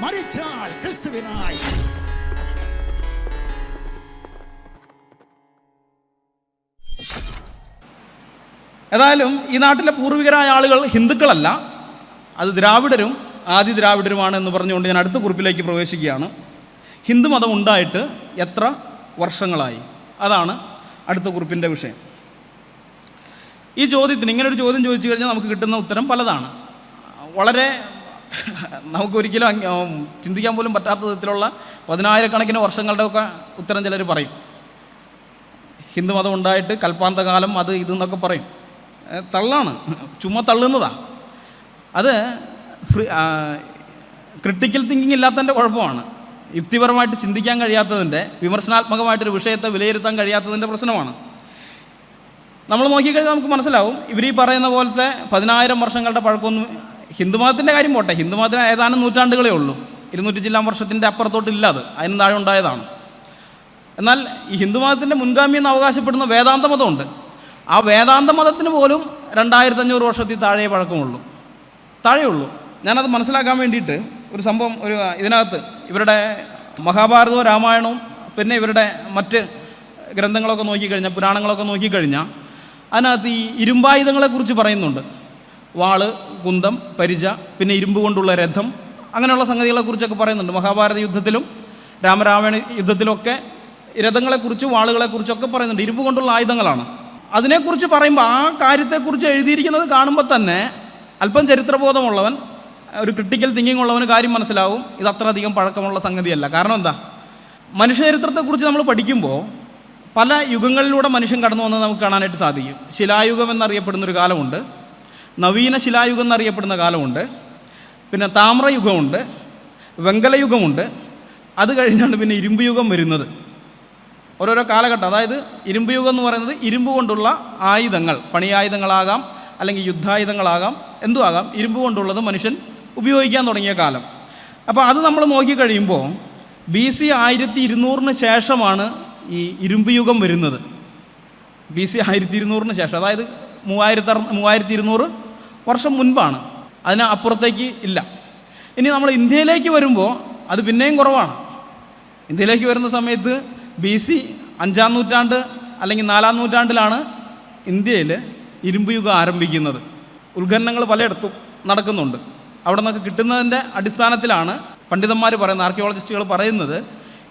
മരിച്ചാൽ ക്രിസ്തുവിനായി. ഏതായാലും ഈ നാട്ടിലെ പൂർവികരായ ആളുകൾ ഹിന്ദുക്കളല്ല. അത് ദ്രാവിഡരും ആദി ദ്രാവിഡരുമാണ് എന്ന് പറഞ്ഞുകൊണ്ട് ഞാൻ അടുത്ത കുറിപ്പിലേക്ക് പ്രവേശിക്കുകയാണ്. ഹിന്ദു മതം ഉണ്ടായിട്ട് എത്ര വർഷങ്ങളായി? അതാണ് അടുത്ത കുറിപ്പിന്റെ വിഷയം. ഈ ചോദ്യത്തിന് ഇങ്ങനൊരു ചോദ്യം ചോദിച്ചു കഴിഞ്ഞാൽ നമുക്ക് കിട്ടുന്ന ഉത്തരം പലതാണ്. വളരെ നമുക്കൊരിക്കലും ചിന്തിക്കാൻ പോലും പറ്റാത്ത വിധത്തിലുള്ള പതിനായിരക്കണക്കിന് വർഷങ്ങളുടെ ഒക്കെ ഉത്തരം ചിലർ പറയും. ഹിന്ദു മതം ഉണ്ടായിട്ട് കൽപ്പാന്തകാലം അത് ഇതെന്നൊക്കെ പറയും. തള്ളാണ്. ചുമ്മാ തള്ളുന്നതാണ് അത് ക്രിട്ടിക്കൽ തിങ്കിങ് ഇല്ലാത്തതിന്റെ കുഴപ്പമാണ്. യുക്തിപരമായിട്ട് ചിന്തിക്കാൻ കഴിയാത്തതിന്റെ വിമർശനാത്മകമായിട്ടൊരു വിഷയത്തെ വിലയിരുത്താൻ കഴിയാത്തതിന്റെ പ്രശ്നമാണ്. നമ്മൾ നോക്കിക്കഴിഞ്ഞാൽ നമുക്ക് മനസ്സിലാവും ഇവർ ഈ പറയുന്ന പോലത്തെ പതിനായിരം വർഷങ്ങളുടെ പഴക്കമൊന്നും ഹിന്ദുമതത്തിന്റെ കാര്യം പോട്ടെ. ഹിന്ദുമതത്തിന് ഏതാനും നൂറ്റാണ്ടുകളേ ഉള്ളൂ. ഇരുന്നൂറ്റി ചില്ലാൻ വർഷത്തിന്റെ അപ്പുറത്തോട്ടില്ല അത്. അതിന് താഴെ ഉണ്ടായതാണ്. എന്നാൽ ഈ ഹിന്ദുമതത്തിന്റെ മുൻഗാമി എന്ന് അവകാശപ്പെടുന്ന വേദാന്ത മതമുണ്ട് ആ വേദാന്ത മതത്തിന് പോലും രണ്ടായിരത്തി അഞ്ഞൂറ് വർഷത്തിൽ താഴെ പഴക്കമുള്ളൂ. താഴെയുള്ളൂ ഞാനത് മനസ്സിലാക്കാൻ വേണ്ടിയിട്ട് ഒരു സംഭവം ഒരു ഇതിനകത്ത് ഇവരുടെ മഹാഭാരതവും രാമായണവും പിന്നെ ഇവരുടെ മറ്റ് ഗ്രന്ഥങ്ങളൊക്കെ നോക്കിക്കഴിഞ്ഞാൽ പുരാണങ്ങളൊക്കെ നോക്കിക്കഴിഞ്ഞാൽ അതിനകത്ത് ഈ ഇരുമ്പായുധങ്ങളെക്കുറിച്ച് പറയുന്നുണ്ട്. വാൾ കുന്തം പരിച പിന്നെ ഇരുമ്പ് കൊണ്ടുള്ള രഥം അങ്ങനെയുള്ള സംഗതികളെക്കുറിച്ചൊക്കെ പറയുന്നുണ്ട്. മഹാഭാരത യുദ്ധത്തിലും രാമരാമായണ യുദ്ധത്തിലൊക്കെ രഥങ്ങളെക്കുറിച്ച് വാളുകളെക്കുറിച്ചൊക്കെ പറയുന്നുണ്ട്. ഇരുമ്പ് കൊണ്ടുള്ള ആയുധങ്ങളാണ്. അതിനെക്കുറിച്ച് പറയുമ്പോൾ ആ കാര്യത്തെക്കുറിച്ച് എഴുതിയിരിക്കുന്നത് കാണുമ്പോൾ തന്നെ അല്പം ചരിത്രബോധമുള്ളവൻ ഒരു ക്രിട്ടിക്കൽ തിങ്കിങ് ഉള്ളവന് കാര്യം മനസ്സിലാവും. ഇത് അത്രയധികം പഴക്കമുള്ള സംഗതിയല്ല. കാരണം എന്താ? മനുഷ്യചരിത്രത്തെക്കുറിച്ച് നമ്മൾ പഠിക്കുമ്പോൾ പല യുഗങ്ങളിലൂടെ മനുഷ്യൻ കടന്നു വന്നത് നമുക്ക് കാണാനായിട്ട് സാധിക്കും. ശിലായുഗം എന്നറിയപ്പെടുന്ന ഒരു കാലമുണ്ട്. നവീന ശിലായുഗം എന്നറിയപ്പെടുന്ന കാലമുണ്ട്. പിന്നെ താമ്രയുഗമുണ്ട് വെങ്കലയുഗമുണ്ട്. അത് കഴിഞ്ഞാണ് പിന്നെ ഇരുമ്പ് യുഗം വരുന്നത്. ഓരോരോ കാലഘട്ടം അതായത് ഇരുമ്പ് യുഗം എന്ന് പറയുന്നത് ഇരുമ്പ് കൊണ്ടുള്ള ആയുധങ്ങൾ പണിയായുധങ്ങളാകാം അല്ലെങ്കിൽ യുദ്ധായുധങ്ങളാകാം എന്തും ആകാം. ഇരുമ്പ് കൊണ്ടുള്ളത് മനുഷ്യൻ ഉപയോഗിക്കാൻ തുടങ്ങിയ കാലം. അപ്പോൾ അത് നമ്മൾ നോക്കിക്കഴിയുമ്പോൾ ബി സി ആയിരത്തി ഇരുന്നൂറിന് ശേഷമാണ് ഈ ഇരുമ്പ് യുഗം വരുന്നത്. ബി സി ആയിരത്തി ഇരുന്നൂറിന് ശേഷം അതായത് മൂവായിരത്തി മൂവായിരത്തി ഇരുന്നൂറ് വർഷം മുൻപാണ്. അതിന് അപ്പുറത്തേക്ക് ഇല്ല. ഇനി നമ്മൾ ഇന്ത്യയിലേക്ക് വരുമ്പോൾ അത് പിന്നെയും കുറവാണ്. ഇന്ത്യയിലേക്ക് വരുന്ന സമയത്ത് ബി സി അഞ്ചാം നൂറ്റാണ്ട് അല്ലെങ്കിൽ നാലാം നൂറ്റാണ്ടിലാണ് ഇന്ത്യയിൽ ഇരുമ്പ് യുഗം ആരംഭിക്കുന്നത്. ഉത്ഖനനങ്ങൾ പലയിടത്തും നടക്കുന്നുണ്ട്. അവിടെ നിന്നൊക്കെ കിട്ടുന്നതിന്റെ അടിസ്ഥാനത്തിലാണ് പണ്ഡിതന്മാർ പറയുന്നത് ആർക്കിയോളജിസ്റ്റുകൾ പറയുന്നത്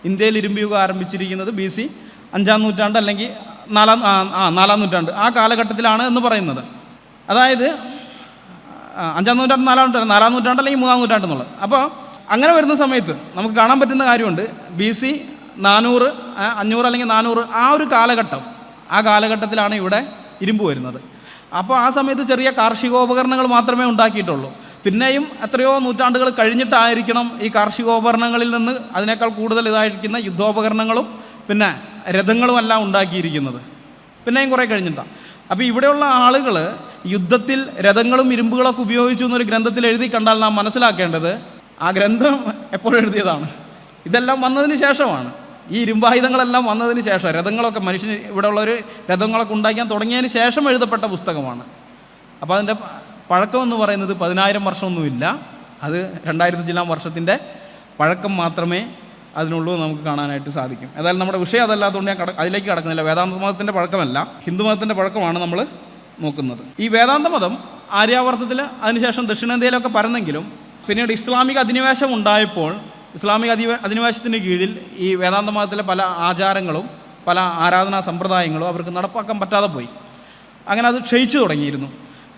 ഇന്ത്യയിൽ ഇരുമ്പ് യുഗം ആരംഭിച്ചിരിക്കുന്നത് ബി സി അഞ്ചാം നൂറ്റാണ്ട് അല്ലെങ്കിൽ നാലാം ആ, നാലാം നൂറ്റാണ്ട് ആ കാലഘട്ടത്തിലാണ് എന്ന് പറയുന്നത്. അതായത് അഞ്ചാം നൂറ്റാണ്ട് നാലാം നൂറ്റാണ്ട് നാലാം നൂറ്റാണ്ട് അല്ലെങ്കിൽ മൂന്നാം നൂറ്റാണ്ട് എന്നുള്ളത്. അപ്പോൾ അങ്ങനെ വരുന്ന സമയത്ത് നമുക്ക് കാണാൻ പറ്റുന്ന കാര്യമുണ്ട്. ബി സി നാനൂറ് അഞ്ഞൂറ് അല്ലെങ്കിൽ നാനൂറ് ആ ഒരു കാലഘട്ടം ആ കാലഘട്ടത്തിലാണ് ഇവിടെ ഇരുമ്പ് വരുന്നത്. അപ്പോൾ ആ സമയത്ത് ചെറിയ കാർഷികോപകരണങ്ങൾ മാത്രമേ ഉണ്ടാക്കിയിട്ടുള്ളൂ. പിന്നെയും എത്രയോ നൂറ്റാണ്ടുകൾ കഴിഞ്ഞിട്ടായിരിക്കണം ഈ കാർഷികോപകരണങ്ങളിൽ നിന്ന് അതിനേക്കാൾ കൂടുതൽ ഇതായിരിക്കുന്ന യുദ്ധോപകരണങ്ങളും പിന്നെ രഥങ്ങളുമെല്ലാം ഉണ്ടാക്കിയിരിക്കുന്നത്. പിന്നെയും കുറേ കഴിഞ്ഞിട്ടാണ് അപ്പോൾ ഇവിടെയുള്ള ആളുകൾ യുദ്ധത്തിൽ രഥങ്ങളും ഇരുമ്പുകളൊക്കെ ഉപയോഗിച്ചു എന്നൊരു ഗ്രന്ഥത്തിൽ എഴുതി കണ്ടാൽ നാം മനസ്സിലാക്കേണ്ടത് ആ ഗ്രന്ഥം എപ്പോഴും എഴുതിയതാണ്. ഇതെല്ലാം വന്നതിന് ശേഷമാണ്. ഈ ഇരുമ്പായുധങ്ങളെല്ലാം വന്നതിന് ശേഷം രഥങ്ങളൊക്കെ മനുഷ്യന് ഇവിടെയുള്ളൊരു രഥങ്ങളൊക്കെ ഉണ്ടാക്കാൻ തുടങ്ങിയതിന് ശേഷം എഴുതപ്പെട്ട പുസ്തകമാണ്. അപ്പോൾ അതിന്റെ പഴക്കം എന്ന് പറയുന്നത് പതിനായിരം വർഷമൊന്നുമില്ല. അത് രണ്ടായിരത്തി ചില്ലാം വർഷത്തിന്റെ പഴക്കം മാത്രമേ അതിനുള്ളൂ നമുക്ക് കാണാനായിട്ട് സാധിക്കും. ഏതായാലും നമ്മുടെ വിഷയം അതല്ലാത്തതുകൊണ്ട് ഞാൻ അതിലേക്ക് കടക്കുന്നില്ല. വേദാന്ത മതത്തിന്റെ പഴക്കമല്ല. ഹിന്ദു മതത്തിന്റെ പഴക്കമാണ് നമ്മൾ നോക്കുന്നത്. ഈ വേദാന്ത മതം ആര്യാവർത്തത്തിൽ അതിനുശേഷം ദക്ഷിണേന്ത്യയിലൊക്കെ പരന്നെങ്കിലും പിന്നീട് ഇസ്ലാമിക അധിനിവേശം ഉണ്ടായപ്പോൾ ഇസ്ലാമിക അധിവ അധിനിവേശത്തിന് കീഴിൽ ഈ വേദാന്ത മതത്തിലെ പല ആചാരങ്ങളും പല ആരാധനാ സമ്പ്രദായങ്ങളും അവർക്ക് നടപ്പാക്കാൻ പറ്റാതെ പോയി. അങ്ങനെ അത് ക്ഷയിച്ചു തുടങ്ങിയിരുന്നു.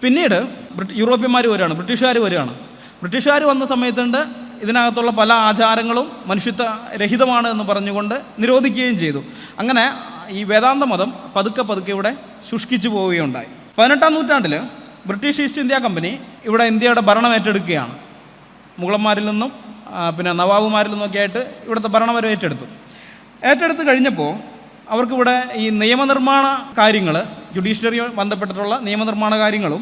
പിന്നീട് യൂറോപ്യന്മാർ വരികയാണ് ബ്രിട്ടീഷുകാർ വരികയാണ്. ബ്രിട്ടീഷുകാർ വന്ന സമയത്തുണ്ട് ഇതിനകത്തുള്ള പല ആചാരങ്ങളും മനുഷ്യത്വ രഹിതമാണ് എന്ന് പറഞ്ഞുകൊണ്ട് നിരോധിക്കുകയും ചെയ്തു. അങ്ങനെ ഈ വേദാന്ത മതം പതുക്കെ പതുക്കെ ഇവിടെ ശുഷ്കിച്ചു പോവുകയുണ്ടായി. പതിനെട്ടാം നൂറ്റാണ്ടിൽ ബ്രിട്ടീഷ് ഈസ്റ്റ് ഇന്ത്യ കമ്പനി ഇവിടെ ഇന്ത്യയുടെ ഭരണം ഏറ്റെടുക്കുകയാണ്. മുഗളന്മാരിൽ നിന്നും പിന്നെ നവാബുമാരിൽ നിന്നൊക്കെ ആയിട്ട് ഇവിടുത്തെ ഭരണം അവർ ഏറ്റെടുത്തു. ഏറ്റെടുത്ത് കഴിഞ്ഞപ്പോൾ അവർക്കിവിടെ ഈ നിയമനിർമ്മാണ കാര്യങ്ങൾ ജുഡീഷ്യറി ബന്ധപ്പെട്ടിട്ടുള്ള നിയമനിർമ്മാണ കാര്യങ്ങളും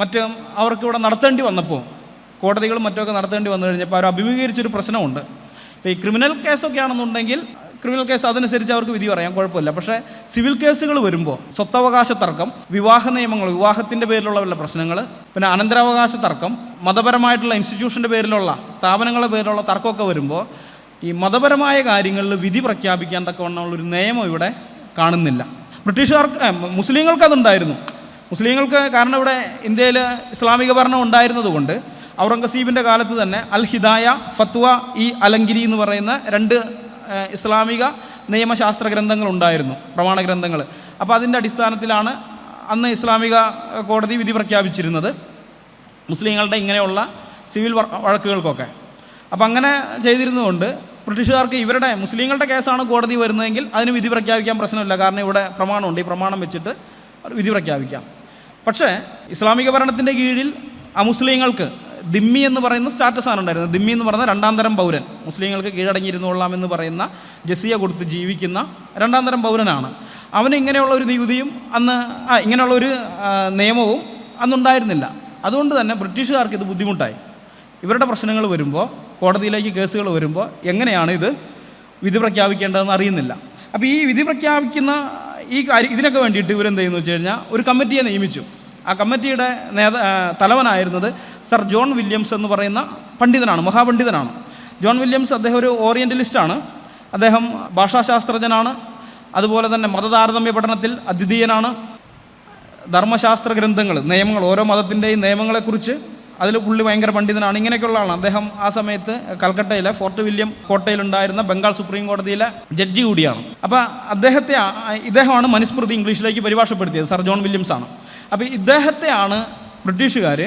മറ്റും അവർക്കിവിടെ നടത്തേണ്ടി വന്നപ്പോൾ കോടതികളും മറ്റുമൊക്കെ നടത്തേണ്ടി വന്നു കഴിഞ്ഞപ്പോൾ അവർ അഭിമുഖീകരിച്ചൊരു പ്രശ്നമുണ്ട്. ഇപ്പോൾ ഈ ക്രിമിനൽ കേസൊക്കെ ആണെന്നുണ്ടെങ്കിൽ ക്രിമിനൽ കേസ് അതനുസരിച്ച് അവർക്ക് വിധി പറയാം. കുഴപ്പമില്ല. പക്ഷേ സിവിൽ കേസുകൾ വരുമ്പോൾ സ്വത്തവകാശ തർക്കം വിവാഹ നിയമങ്ങൾ വിവാഹത്തിന്റെ പേരിലുള്ള വല്ല പ്രശ്നങ്ങൾ പിന്നെ അനന്തരാവകാശ തർക്കം മതപരമായിട്ടുള്ള ഇൻസ്റ്റിറ്റ്യൂഷന്റെ പേരിലുള്ള സ്ഥാപനങ്ങളുടെ പേരിലുള്ള തർക്കമൊക്കെ വരുമ്പോൾ ഈ മതപരമായ കാര്യങ്ങളിൽ വിധി പ്രഖ്യാപിക്കാൻ തക്കവണ്ണമുള്ളൊരു നിയമം ഇവിടെ കാണുന്നില്ല. ബ്രിട്ടീഷുകാർക്ക് മുസ്ലിങ്ങൾക്ക് അതുണ്ടായിരുന്നു. മുസ്ലിങ്ങൾക്ക് കാരണം ഇവിടെ ഇന്ത്യയിൽ ഇസ്ലാമിക ഭരണം ഉണ്ടായിരുന്നതുകൊണ്ട് ഔറംഗസീബിന്റെ കാലത്ത് തന്നെ അൽ ഹിദായ ഫത്വ ഇ അലങ്കിരി എന്ന് പറയുന്ന രണ്ട് ഇസ്ലാമിക നിയമശാസ്ത്ര ഗ്രന്ഥങ്ങൾ ഉണ്ടായിരുന്നു പ്രമാണ ഗ്രന്ഥങ്ങൾ. അപ്പോൾ അതിന്റെ അടിസ്ഥാനത്തിലാണ് അന്ന് ഇസ്ലാമിക കോടതി വിധി പ്രഖ്യാപിച്ചിരുന്നത് മുസ്ലിങ്ങളുടെ ഇങ്ങനെയുള്ള സിവിൽ വഴക്കുകൾക്കൊക്കെ. അപ്പോൾ അങ്ങനെ ചെയ്തിരുന്നതുകൊണ്ട് ബ്രിട്ടീഷുകാർക്ക് ഇവരുടെ മുസ്ലിങ്ങളുടെ കേസാണ് കോടതി വരുന്നതെങ്കിൽ അതിന് വിധി പ്രഖ്യാപിക്കാൻ പ്രശ്നമില്ല. കാരണം ഇവിടെ പ്രമാണമുണ്ട് ഈ പ്രമാണം വെച്ചിട്ട് വിധി പ്രഖ്യാപിക്കാം. പക്ഷേ ഇസ്ലാമിക ഭരണത്തിന്റെ കീഴിൽ അമുസ്ലിങ്ങൾക്ക് ദിമ്മി എന്ന് പറയുന്ന സ്റ്റാറ്റസ് ആണ് ഉണ്ടായിരുന്നത്. ദിമ്മി എന്ന് പറയുന്ന രണ്ടാം തരം പൗരൻ. മുസ്ലിങ്ങൾക്ക് കീഴടങ്ങിയിരുന്നോളാം എന്ന് പറയുന്ന ജസിയ കൊടുത്ത് ജീവിക്കുന്ന രണ്ടാം തരം പൗരനാണ്. അവന് ഇങ്ങനെയുള്ള ഒരു നികുതിയും അന്ന് ആ ഇങ്ങനെയുള്ള ഒരു നിയമവും അന്നുണ്ടായിരുന്നില്ല. അതുകൊണ്ട് തന്നെ ബ്രിട്ടീഷുകാർക്ക് ഇത് ബുദ്ധിമുട്ടായി. ഇവരുടെ പ്രശ്നങ്ങൾ വരുമ്പോൾ കോടതിയിലേക്ക് കേസുകൾ വരുമ്പോൾ എങ്ങനെയാണ് ഇത് വിധി പ്രഖ്യാപിക്കേണ്ടതെന്ന് അറിയുന്നില്ല. അപ്പോൾ ഈ വിധി പ്രഖ്യാപിക്കുന്ന ഈ കാര്യം ഇതിനൊക്കെ വേണ്ടിയിട്ട് ഇവരെന്ത് ചെയ്യുന്നു വെച്ച് കഴിഞ്ഞാൽ ഒരു കമ്മിറ്റിയെ നിയമിച്ചു. ആ കമ്മിറ്റിയുടെ നേത തലവനായിരുന്നത് സർ ജോൺ വില്യംസ് എന്ന് പറയുന്ന പണ്ഡിതനാണ് മഹാപണ്ഡിതനാണ്. ജോൺ വില്യംസ് അദ്ദേഹം ഒരു ഓറിയന്റലിസ്റ്റാണ് അദ്ദേഹം ഭാഷാശാസ്ത്രജ്ഞനാണ്. അതുപോലെ തന്നെ മതതാരതമ്യ പഠനത്തിൽ അദ്വിതീയനാണ്. ധർമ്മശാസ്ത്ര ഗ്രന്ഥങ്ങൾ നിയമങ്ങൾ ഓരോ മതത്തിന്റെയും നിയമങ്ങളെക്കുറിച്ച് അതിൽ പുള്ളി ഭയങ്കര പണ്ഡിതനാണ്. ഇങ്ങനെയൊക്കെയുള്ള ആളാണ്. അദ്ദേഹം ആ സമയത്ത് കൽക്കട്ടയിലെ ഫോർട്ട് വില്യം കോട്ടയിലുണ്ടായിരുന്ന ബംഗാൾ സുപ്രീം കോടതിയിലെ ജഡ്ജി കൂടിയാണ്. അപ്പോൾ അദ്ദേഹത്തെ ഇദ്ദേഹമാണ് മനുസ്മൃതി ഇംഗ്ലീഷിലേക്ക് പരിഭാഷപ്പെടുത്തിയത് സർ ജോൺ വില്യംസ് ആണ് അപ്പോൾ ഇദ്ദേഹത്തെയാണ് ബ്രിട്ടീഷുകാർ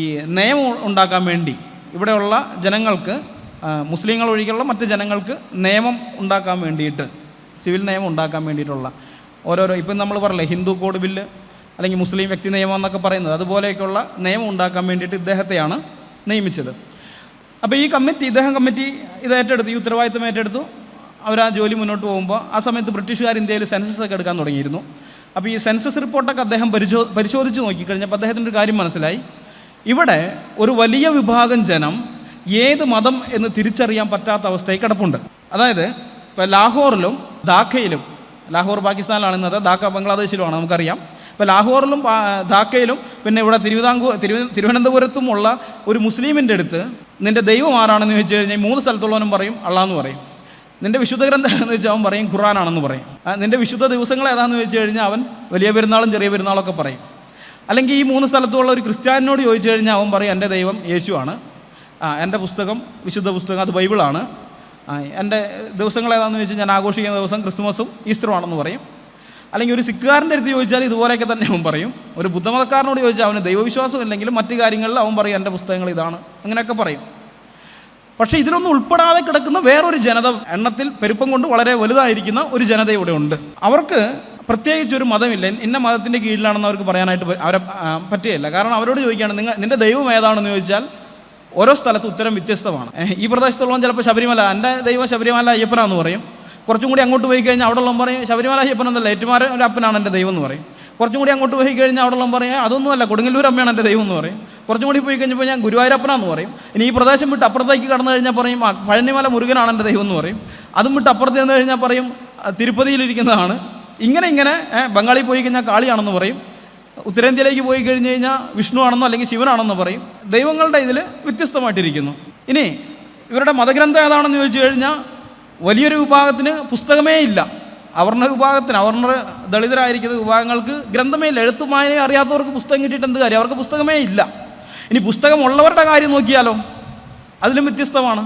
ഈ നിയമം ഉണ്ടാക്കാൻ വേണ്ടി ഇവിടെയുള്ള ജനങ്ങൾക്ക് മുസ്ലിങ്ങൾ ഒഴികെയുള്ള മറ്റ് ജനങ്ങൾക്ക് നിയമം ഉണ്ടാക്കാൻ വേണ്ടിയിട്ട് സിവിൽ നിയമം ഉണ്ടാക്കാൻ വേണ്ടിയിട്ടുള്ള ഓരോരോ ഇപ്പം നമ്മൾ പറയില്ലേ ഹിന്ദു കോഡ് ബില്ല് അല്ലെങ്കിൽ മുസ്ലിം വ്യക്തി നിയമം എന്നൊക്കെ പറയുന്നത് അതുപോലെയൊക്കെയുള്ള നിയമം ഉണ്ടാക്കാൻ വേണ്ടിയിട്ട് ഇദ്ദേഹത്തെയാണ് നിയമിച്ചത്. അപ്പോൾ ഈ കമ്മിറ്റി ഇദ്ദേഹം കമ്മിറ്റി ഇത് ഏറ്റെടുത്തു ഈ ഉത്തരവാദിത്തം ഏറ്റെടുത്തു. അവർ ആ ജോലി മുന്നോട്ട് പോകുമ്പോൾ ആ സമയത്ത് ബ്രിട്ടീഷുകാർ ഇന്ത്യയിൽ സെൻസസ് ഒക്കെ എടുക്കാൻ തുടങ്ങിയിരുന്നു. അപ്പോൾ ഈ സെൻസസ് റിപ്പോർട്ടൊക്കെ അദ്ദേഹം പരിശോ പരിശോധിച്ച് നോക്കിക്കഴിഞ്ഞപ്പോൾ അദ്ദേഹത്തിന്റെ ഒരു കാര്യം മനസ്സിലായി. ഇവിടെ ഒരു വലിയ വിഭാഗം ജനം ഏത് മതം എന്ന് തിരിച്ചറിയാൻ പറ്റാത്ത അവസ്ഥയിൽ കിടപ്പുണ്ട്. അതായത് ഇപ്പോൾ ലാഹോറിലും ധാക്കയിലും ലാഹോർ പാകിസ്ഥാനിലാണ് ഇന്നത് ധാക്ക ബംഗ്ലാദേശിലുമാണ് നമുക്കറിയാം. ഇപ്പോൾ ലാഹോറിലും ധാക്കയിലും പിന്നെ ഇവിടെ തിരുവിതാംകൂർ തിരുവ തിരുവനന്തപുരത്തുമുള്ള ഒരു മുസ്ലിമിന്റെ അടുത്ത് നിന്റെ ദൈവം ആരാണെന്ന് ചോദിച്ചു കഴിഞ്ഞാൽ മൂന്ന് സ്ഥലത്തുള്ളവനും പറയും അള്ളാന്ന് പറയും. നിന്റെ വിശുദ്ധ ഗ്രന്ഥം എന്ന് വെച്ചാൽ അവൻ പറയും ഖുറാനാണെന്ന് പറയും. ആ, നിന്റെ വിശുദ്ധ ദിവസങ്ങൾ ഏതാണെന്ന് ചോദിച്ചു കഴിഞ്ഞാൽ അവൻ വലിയ പെരുന്നാളും ചെറിയ പെരുന്നാളൊക്കെ പറയും. അല്ലെങ്കിൽ ഈ മൂന്ന് സ്ഥലത്തുള്ള ഒരു ക്രിസ്ത്യാനിനോട് ചോദിച്ചു കഴിഞ്ഞാൽ അവൻ പറയും എന്റെ ദൈവം യേശുവാണ്. എന്റെ പുസ്തകം വിശുദ്ധ പുസ്തകം അത് ബൈബിളാണ്. എന്റെ ദിവസങ്ങൾ ഏതാണെന്ന് ചോദിച്ചാൽ ഞാൻ ആഘോഷിക്കുന്ന ദിവസം ക്രിസ്തുമസും ഈസ്റ്ററും ആണെന്ന് പറയും. അല്ലെങ്കിൽ ഒരു സിഖുകാരന്റെ അടുത്ത് ചോദിച്ചാൽ ഇതുപോലെയൊക്കെ തന്നെ അവൻ പറയും. ഒരു ബുദ്ധമതക്കാരനോട് ചോദിച്ചാൽ അവന് ദൈവവിശ്വാസം ഇല്ലെങ്കിലും മറ്റു കാര്യങ്ങളിൽ അവൻ പറയും എന്റെ പുസ്തകങ്ങൾ ഇതാണ്. അങ്ങനെയൊക്കെ പറയും. പക്ഷേ ഇതിലൊന്നും ഉൾപ്പെടാതെ കിടക്കുന്ന വേറൊരു ജനത എണ്ണത്തിൽ പെരുപ്പം കൊണ്ട് വളരെ വലുതായിരിക്കുന്ന ഒരു ജനത ഇവിടെ ഉണ്ട്. അവർക്ക് പ്രത്യേകിച്ച് ഒരു മതമില്ല. ഇന്ന മതത്തിന്റെ കീഴിലാണെന്ന് അവർക്ക് പറയാനായിട്ട് അവരെ പറ്റുകയില്ല. കാരണം അവരോട് ചോദിക്കുകയാണ് നിങ്ങൾ നിന്റെ ദൈവം ഏതാണെന്ന് ചോദിച്ചാൽ ഓരോ സ്ഥലത്ത് ഉത്തരം വ്യത്യസ്തമാണ്. ഈ പ്രദേശത്തുള്ളവൻ ചിലപ്പോൾ ശബരിമല എന്റെ ദൈവം ശബരിമല അയ്യപ്പനാന്ന് പറയും. കുറച്ചും കൂടി അങ്ങോട്ട് പോയി കഴിഞ്ഞാൽ അവിടെ ഉള്ളവൻ പറയും ശബരിമല അയ്യപ്പൻ എന്നല്ല ഒരു അപ്പനാണ് എന്റെ ദൈവം എന്ന് പറയും. കുറച്ചും കൂടി അങ്ങോട്ട് പോയി കഴിഞ്ഞാൽ അവിടെ ഉള്ളവൻ പറയും അതൊന്നുമല്ല കൊടുങ്ങല്ലൂർ അമ്മയാണ് എന്റെ ദൈവം എന്ന് പറയും. കുറച്ചും കൂടി പോയി കഴിഞ്ഞപ്പോൾ ഞാൻ ഗുരുവായൂരപ്പനാന്ന് പറയും. ഇനി ഈ പ്രദേശം വിട്ട് അപ്പുറത്തേക്ക് കടന്നു കഴിഞ്ഞാൽ പറയും പഴനിമല മുരുകനാണ് എന്റെ ദൈവം എന്ന് പറയും. അതും വിട്ട് അപ്പുറത്ത് ചെന്ന് കഴിഞ്ഞാൽ പറയും തിരുപ്പതിയിലിരിക്കുന്നതാണ് ഇങ്ങനെ ഇങ്ങനെ ബംഗാളിൽ പോയി കഴിഞ്ഞാൽ കാളിയാണെന്ന് പറയും. ഉത്തരേന്ത്യയിലേക്ക് പോയി കഴിഞ്ഞ് കഴിഞ്ഞാൽ വിഷ്ണു ആണെന്നോ അല്ലെങ്കിൽ ശിവനാണെന്നോ പറയും. ദൈവങ്ങളുടെ ഇതിൽ വ്യത്യസ്തമായിട്ടിരിക്കുന്നു. ഇനി ഇവരുടെ മതഗ്രന്ഥം ഏതാണെന്ന് ചോദിച്ചു കഴിഞ്ഞാൽ വലിയൊരു വിഭാഗത്തിന് പുസ്തകമേ ഇല്ല. അവർണ വിഭാഗത്തിന് അവർണ ദളിതരായിരിക്കുന്ന വിഭാഗങ്ങൾക്ക് ഗ്രന്ഥമേ ഇല്ല. എഴുത്തുമായ അറിയാത്തവർക്ക് പുസ്തകം കിട്ടിയിട്ട് എന്ത് കാര്യം? അവർക്ക് പുസ്തകമേ ഇല്ല. ഇനി പുസ്തകമുള്ളവരുടെ കാര്യം നോക്കിയാലോ? അതിലും വ്യത്യസ്തമാണ്.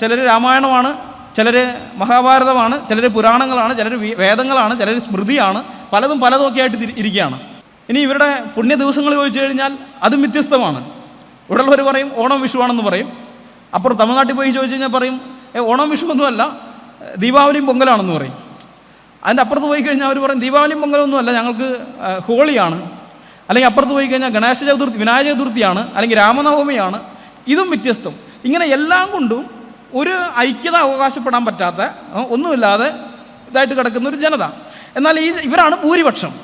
ചിലർ രാമായണമാണ് ചിലർ മഹാഭാരതമാണ് ചിലർ പുരാണങ്ങളാണ് ചിലർ വേദങ്ങളാണ് ചിലർ സ്മൃതിയാണ് പലതും പലതുമൊക്കെ ആയിട്ട് ഇരിക്കുകയാണ്. ഇനി ഇവരുടെ പുണ്യ ദിവസങ്ങൾ ചോദിച്ചു കഴിഞ്ഞാൽ അതും വ്യത്യസ്തമാണ്. ഇവിടെയുള്ളവർ പറയും ഓണം വിഷുവാണെന്ന് പറയും. അപ്പുറം തമിഴ്നാട്ടിൽ പോയി ചോദിച്ചു കഴിഞ്ഞാൽ പറയും ഓണം വിഷു ഒന്നുമല്ല ദീപാവലിയും പൊങ്കലാണെന്ന് പറയും. അതിന്റെ അപ്പുറത്ത് പോയി കഴിഞ്ഞാൽ അവർ പറയും ദീപാവലിയും പൊങ്കലൊന്നുമല്ല ഞങ്ങൾക്ക് ഹോളിയാണ്. അല്ലെങ്കിൽ അപ്പുറത്ത് പോയി കഴിഞ്ഞാൽ ഗണേശ ചതുർത്ഥി വിനായക ചതുർത്ഥിയാണ് അല്ലെങ്കിൽ രാമനവമിയാണ്. ഇതും വ്യത്യസ്തം. ഇങ്ങനെ എല്ലാം കൊണ്ടും ഒരു ഐക്യത അവകാശപ്പെടാൻ പറ്റാത്ത ഒന്നുമില്ലാതെ ഇതായിട്ട് കിടക്കുന്ന ഒരു ജനത. എന്നാൽ ഈ ഇവരാണ് ഭൂരിപക്ഷം.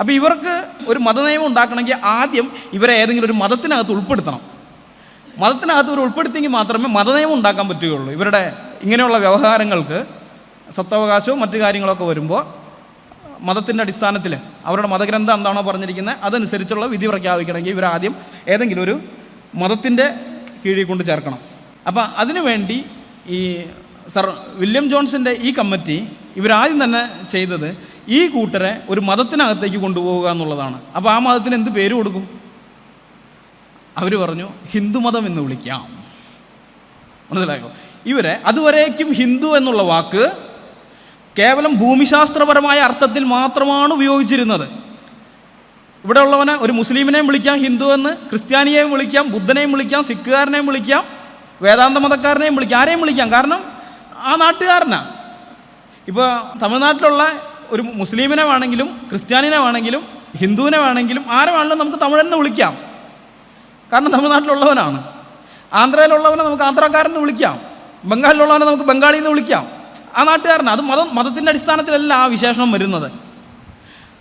അപ്പോൾ ഇവർക്ക് ഒരു മതനിയമം ഉണ്ടാക്കണമെങ്കിൽ ആദ്യം ഇവരെ ഏതെങ്കിലും ഒരു മതത്തിനകത്ത് ഉൾപ്പെടുത്തണം. മതത്തിനകത്ത് ഇവർ ഉൾപ്പെടുത്തിയെങ്കിൽ മാത്രമേ മതനിയമം ഉണ്ടാക്കാൻ പറ്റുകയുള്ളൂ. ഇവരുടെ ഇങ്ങനെയുള്ള വ്യവഹാരങ്ങൾക്ക് സ്വത്തവകാശവും മറ്റു കാര്യങ്ങളൊക്കെ വരുമ്പോൾ മതത്തിന്റെ അടിസ്ഥാനത്തിൽ അവരുടെ മതഗ്രന്ഥം എന്താണോ പറഞ്ഞിരിക്കുന്നത് അതനുസരിച്ചുള്ള വിധി പ്രഖ്യാപിക്കണമെങ്കിൽ ഇവർ ആദ്യം ഏതെങ്കിലും ഒരു മതത്തിന്റെ കീഴിൽ കൊണ്ട് ചേർക്കണം. അപ്പോൾ അതിനുവേണ്ടി ഈ സർ വില്യം ജോൺസിന്റെ ഈ കമ്മിറ്റി ഇവരാദ്യം തന്നെ ചെയ്തത് ഈ കൂട്ടരെ ഒരു മതത്തിനകത്തേക്ക് കൊണ്ടുപോവുക എന്നുള്ളതാണ്. അപ്പോൾ ആ മതത്തിന് എന്ത് പേര് കൊടുക്കും? അവർ പറഞ്ഞു ഹിന്ദുമതം എന്ന് വിളിക്കാം. മനസ്സിലായോ? ഇവരെ അതുവരേക്കും ഹിന്ദു എന്നുള്ള വാക്ക് കേവലം ഭൂമിശാസ്ത്രപരമായ അർത്ഥത്തിൽ മാത്രമാണ് ഉപയോഗിച്ചിരുന്നത്. ഇവിടെ ഉള്ളവനെ ഒരു മുസ്ലിമിനെയും വിളിക്കാം ഹിന്ദു എന്ന് ക്രിസ്ത്യാനിയെയും വിളിക്കാം ബുദ്ധനെയും വിളിക്കാം സിഖുകാരനെയും വിളിക്കാം വേദാന്ത മതക്കാരനെയും വിളിക്കാം ആരെയും വിളിക്കാം. കാരണം ആ നാട്ടുകാരനാണ് ഇപ്പോൾ തമിഴ്നാട്ടിലുള്ള ഒരു മുസ്ലിമിനെ വേണമെങ്കിലും ക്രിസ്ത്യാനിനെ വേണമെങ്കിലും ഹിന്ദുവിനെ വേണമെങ്കിലും ആരെ വേണമെങ്കിലും നമുക്ക് തമിഴെന്ന് വിളിക്കാം. കാരണം തമിഴ്നാട്ടിലുള്ളവനാണ്. ആന്ധ്രയിലുള്ളവനെ നമുക്ക് ആന്ധ്രാക്കാരെന്ന് വിളിക്കാം. ബംഗാളിലുള്ളവനെ നമുക്ക് ബംഗാളിൽ നിന്ന് വിളിക്കാം. ആ നാട്ടുകാരനാണ് അത് മതം മതത്തിന്റെ അടിസ്ഥാനത്തിലല്ല ആ വിശേഷണം വരുന്നത്.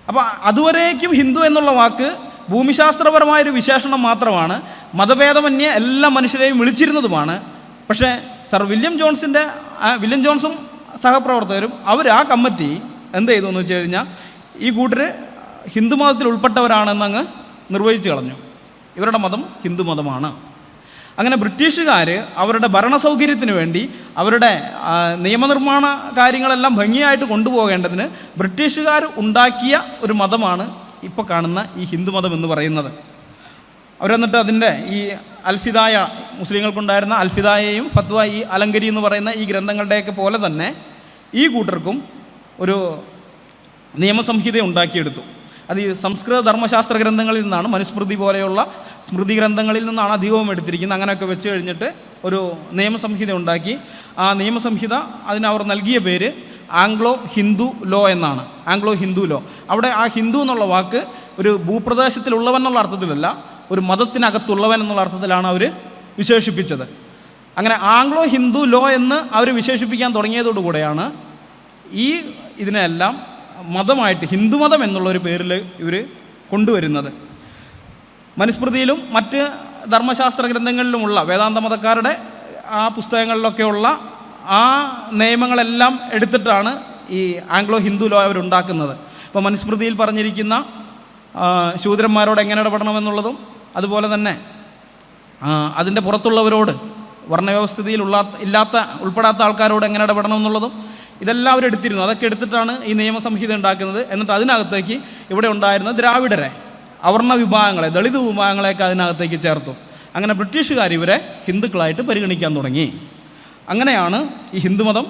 അപ്പോൾ അതുവരേക്കും ഹിന്ദു എന്നുള്ള വാക്ക് ഭൂമിശാസ്ത്രപരമായൊരു വിശേഷണം മാത്രമാണ്. മതഭേദമന്യേ എല്ലാ മനുഷ്യരെയും വിളിച്ചിരുന്നതുമാണ്. പക്ഷേ സർ വില്യം ജോൺസിന്റെ വില്യം ജോൺസും സഹപ്രവർത്തകരും അവർ ആ കമ്മിറ്റി എന്ത് ചെയ്തു എന്ന് വെച്ച് കഴിഞ്ഞാൽ ഈ കൂട്ടർ ഹിന്ദു മതത്തിൽ ഉൾപ്പെട്ടവരാണെന്നങ്ങ് നിർവഹിച്ചു കളഞ്ഞു. ഇവരുടെ മതം ഹിന്ദു മതമാണ്. അങ്ങനെ ബ്രിട്ടീഷുകാർ അവരുടെ ഭരണ സൗകര്യത്തിന് വേണ്ടി അവരുടെ നിയമനിർമ്മാണ കാര്യങ്ങളെല്ലാം ഭംഗിയായിട്ട് കൊണ്ടുപോകേണ്ടതിന് ബ്രിട്ടീഷുകാർ ഉണ്ടാക്കിയ ഒരു മതമാണ് ഇപ്പോൾ കാണുന്ന ഈ ഹിന്ദുമതം എന്ന് പറയുന്നത്. അവരെന്നിട്ട് അതിന്റെ ഈ അൽഫിദായ മുസ്ലിങ്ങൾക്കുണ്ടായിരുന്ന അൽഫിദായയും ഫത്വ ഈ അലങ്കരി എന്ന് പറയുന്ന ഈ ഗ്രന്ഥങ്ങളുടെയൊക്കെ പോലെ തന്നെ ഈ കൂട്ടർക്കും ഒരു നിയമസംഹിത ഉണ്ടാക്കിയെടുത്തു. അത് ഈ സംസ്കൃത ധർമ്മശാസ്ത്ര ഗ്രന്ഥങ്ങളിൽ നിന്നാണ് മനുസ്മൃതി പോലെയുള്ള സ്മൃതി ഗ്രന്ഥങ്ങളിൽ നിന്നാണ് അധികവും എടുത്തിരിക്കുന്നത്. അങ്ങനെയൊക്കെ വെച്ച് കഴിഞ്ഞിട്ട് ഒരു നിയമസംഹിത ഉണ്ടാക്കി. ആ നിയമസംഹിത അതിനവർ നൽകിയ പേര് ആംഗ്ലോ ഹിന്ദു ലോ എന്നാണ്. Anglo Hindu law. അവിടെ ആ ഹിന്ദു എന്നുള്ള വാക്ക് ഒരു ഭൂപ്രദേശത്തിലുള്ളവൻ എന്നുള്ള അർത്ഥത്തിലല്ല ഒരു മതത്തിനകത്തുള്ളവൻ എന്നുള്ള അർത്ഥത്തിലാണ് അവർ വിശേഷിപ്പിച്ചത്. അങ്ങനെ ആംഗ്ലോ ഹിന്ദു ലോ എന്ന് അവർ വിശേഷിപ്പിക്കാൻ തുടങ്ങിയതോടുകൂടെയാണ് ഈ ഇതിനെല്ലാം മതമായിട്ട് ഹിന്ദുമതം എന്നുള്ളൊരു പേരിൽ ഇവർ കൊണ്ടുവരുന്നത്. മനുസ്മൃതിയിലും മറ്റ് ധർമ്മശാസ്ത്ര ഗ്രന്ഥങ്ങളിലുമുള്ള വേദാന്ത മതക്കാരുടെ ആ പുസ്തകങ്ങളിലൊക്കെയുള്ള ആ നിയമങ്ങളെല്ലാം എടുത്തിട്ടാണ് ഈ ആംഗ്ലോ ഹിന്ദു ലോ അവരുണ്ടാക്കുന്നത്. ഇപ്പോൾ മനുസ്മൃതിയിൽ പറഞ്ഞിരിക്കുന്ന ശൂദ്രന്മാരോട് എങ്ങനെ ഇടപെടണമെന്നുള്ളതും അതുപോലെ തന്നെ അതിന്റെ പുറത്തുള്ളവരോട് വർണവ്യവസ്ഥിതിയിൽ ഉള്ള ഇല്ലാത്ത ഉൾപ്പെടാത്ത ആൾക്കാരോട് എങ്ങനെ ഇടപെടണം എന്നുള്ളതും ഇതെല്ലാം അവർ എടുത്തിരുന്നു. അതൊക്കെ എടുത്തിട്ടാണ് ഈ നിയമസംഹിത ഉണ്ടാക്കുന്നത്. എന്നിട്ട് അതിനകത്തേക്ക് ഇവിടെ ഉണ്ടായിരുന്ന ദ്രാവിഡരെ അവർണ വിഭാഗങ്ങളെ ദളിത് വിഭാഗങ്ങളെയൊക്കെ അതിനകത്തേക്ക് ചേർത്തു. അങ്ങനെ ബ്രിട്ടീഷുകാർ ഇവരെ ഹിന്ദുക്കളായിട്ട് പരിഗണിക്കാൻ തുടങ്ങി. അങ്ങനെയാണ് ഈ ഹിന്ദുമതം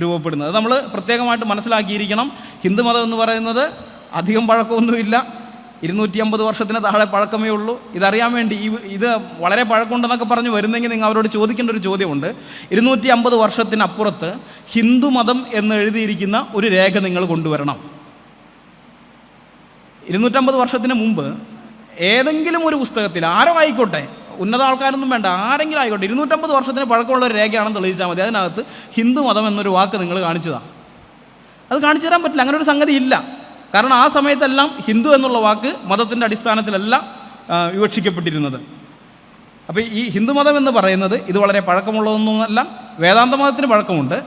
രൂപപ്പെടുന്നത്. നമ്മൾ പ്രത്യേകമായിട്ട് മനസ്സിലാക്കിയിരിക്കണം. ഹിന്ദുമതം എന്ന് പറയുന്നത് അധികം പഴക്കമൊന്നുമില്ല. ഇരുന്നൂറ്റി അമ്പത് വർഷത്തിന് താഴെ പഴക്കമേ ഉള്ളൂ. ഇതറിയാൻ വേണ്ടി ഈ ഇത് വളരെ പഴക്കമുണ്ടെന്നൊക്കെ പറഞ്ഞ് വരുന്നെങ്കിൽ നിങ്ങൾ അവരോട് ചോദിക്കേണ്ട ഒരു ചോദ്യമുണ്ട്. ഇരുന്നൂറ്റി അമ്പത് വർഷത്തിനപ്പുറത്ത് ഹിന്ദുമതം എന്ന് എഴുതിയിരിക്കുന്ന ഒരു രേഖ നിങ്ങൾ കൊണ്ടുവരണം. ഇരുന്നൂറ്റമ്പത് വർഷത്തിന് മുമ്പ് ഏതെങ്കിലും ഒരു പുസ്തകത്തിൽ ആരോ ആയിക്കോട്ടെ ഉന്നത ആൾക്കാരൊന്നും വേണ്ട ആരെങ്കിലും ആയിക്കോട്ടെ ഇരുന്നൂറ്റമ്പത് വർഷത്തിന് പഴക്കമുള്ള ഒരു രേഖയാണെന്ന് തെളിയിച്ചാൽ മതി. അതിനകത്ത് ഹിന്ദു മതം എന്നൊരു വാക്ക് നിങ്ങൾ കാണിച്ചതാണ് അത് കാണിച്ചു തരാൻ പറ്റില്ല. അങ്ങനെ ഒരു സംഗതി ഇല്ല. കാരണം ആ സമയത്തെല്ലാം ഹിന്ദു എന്നുള്ള വാക്ക് മതത്തിന്റെ അടിസ്ഥാനത്തിലല്ല വിവക്ഷിക്കപ്പെട്ടിരുന്നത്. അപ്പോൾ ഈ ഹിന്ദുമതം എന്ന് പറയുന്നത് ഇത് വളരെ പഴക്കമുള്ളതൊന്നുമല്ല വേദാന്ത മതത്തിന് പഴക്കമുണ്ട്.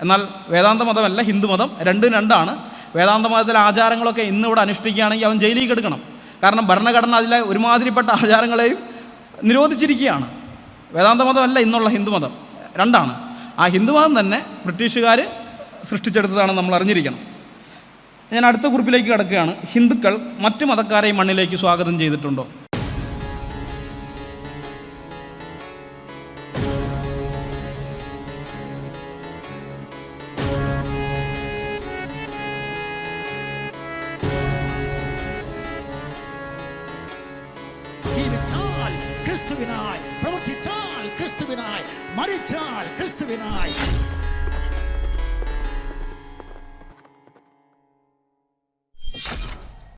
എന്നാൽ വേദാന്ത മതമല്ല ഹിന്ദുമതം രണ്ടും രണ്ടാണ്. വേദാന്ത മതത്തിലെ ആചാരങ്ങളൊക്കെ ഇന്ന് ഇവിടെ അനുഷ്ഠിക്കുകയാണെങ്കിൽ അവൻ ജയിലിൽ കിടക്കണം. കാരണം ഭരണഘടന അതിലെ ഒരുമാതിരിപ്പെട്ട ആചാരങ്ങളെയും നിരോധിച്ചിരിക്കുകയാണ്. വേദാന്ത മതമല്ല ഇന്നുള്ള ഹിന്ദുമതം രണ്ടാണ്. ആ ഹിന്ദുമതം തന്നെ ബ്രിട്ടീഷുകാർ സൃഷ്ടിച്ചെടുത്തതാണ് നമ്മൾ അറിഞ്ഞിരിക്കണം. ഞാൻ അടുത്ത കുറിപ്പിലേക്ക് കടക്കുകയാണ്. ഹിന്ദുക്കൾ മറ്റു മതക്കാരെ മണ്ണിലേക്ക് സ്വാഗതം ചെയ്തിട്ടുണ്ടോ?